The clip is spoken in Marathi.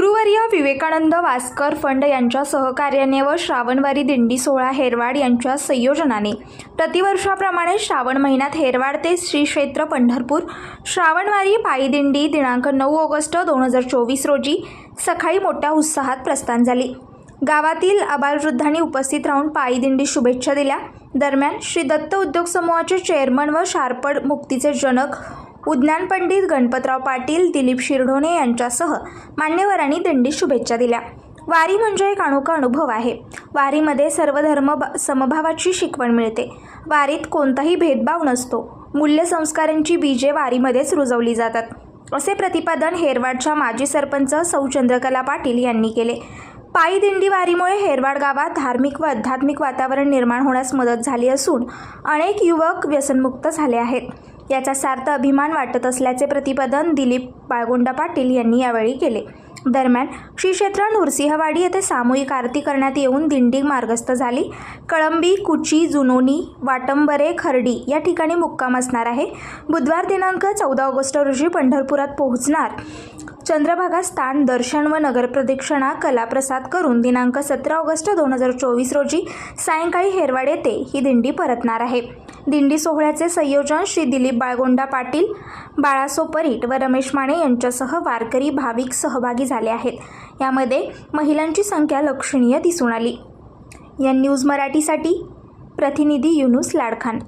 विवेकानंद वास्कर फंड यांच्या सहकार्याने व श्रावणवारी दिंडी सोहळा हेरवाड यांच्या संयोजनाने. प्रतिवर्षाप्रमाणे श्रावण महिन्यात हेरवाड ते श्री क्षेत्र पंढरपूर श्रावणवारी पायी दिंडी दिनांक नऊ ऑगस्ट दोन हजार चोवीस रोजी सकाळी मोठ्या उत्साहात प्रस्थान झाली. गावातील आबालवृद्धांनी उपस्थित राहून पायी दिंडी शुभेच्छा दिल्या. दरम्यान श्री दत्त उद्योग समूहाचे चेअरमन व शारपड मुक्तीचे जनक उज्ञान पंडित गणपतराव पाटील दिलीप शिरढोणे यांच्यासह मान्यवरांनी दिंडी शुभेच्छा दिल्या. वारी म्हणजे एक अनोखा अनुभव आहे. वारीमध्ये सर्व धर्म ब- समभावाची शिकवण मिळते. वारीत कोणताही भेदभाव नसतो. मूल्य संस्कारांची बीजे वारीमध्येच रुजवली जातात. असे प्रतिपादन हेरवाडच्या माजी सरपंच सौ चंद्रकला पाटील यांनी केले. पायी दिंडी वारीमुळे हेरवाड गावात धार्मिक व आध्यात्मिक वातावरण निर्माण होण्यास मदत झाली असून अनेक युवक व्यसनमुक्त झाले आहेत. याचा सार्थ अभिमान वाटत असल्याचे प्रतिपादन दिलीप बाळगोंडा पाटील यांनी यावेळी केले. दरम्यान श्री क्षेत्र नृसिंहवाडी येथे सामूहिक आरती करण्यात येऊन दिंडी मार्गस्थ झाली. कळंबी कुची जुनोनी वाटंबरे खर्डी या ठिकाणी मुक्काम असणार आहे. बुधवार दिनांक चौदा ऑगस्ट रोजी पंढरपुरात पोहोचणार. चंद्रभागा स्थान दर्शन व नगर प्रदक्षिणा कलाप्रसाद करून दिनांक सतरा ऑगस्ट दोन हजार चोवीस रोजी सायंकाळी हेरवाड येथे ही दिंडी परतणार आहे. दिंडी सोहळ्याचे संयोजन श्री दिलीप बाळगोंडा पाटील बाळासो परीट व रमेश माने यांच्यासह वारकरी भाविक सहभागी झाले आहेत. यामध्ये महिलांची संख्या लक्षणीय दिसून आली. या न्यूज मराठीसाठी प्रतिनिधी युनुस लाडखान.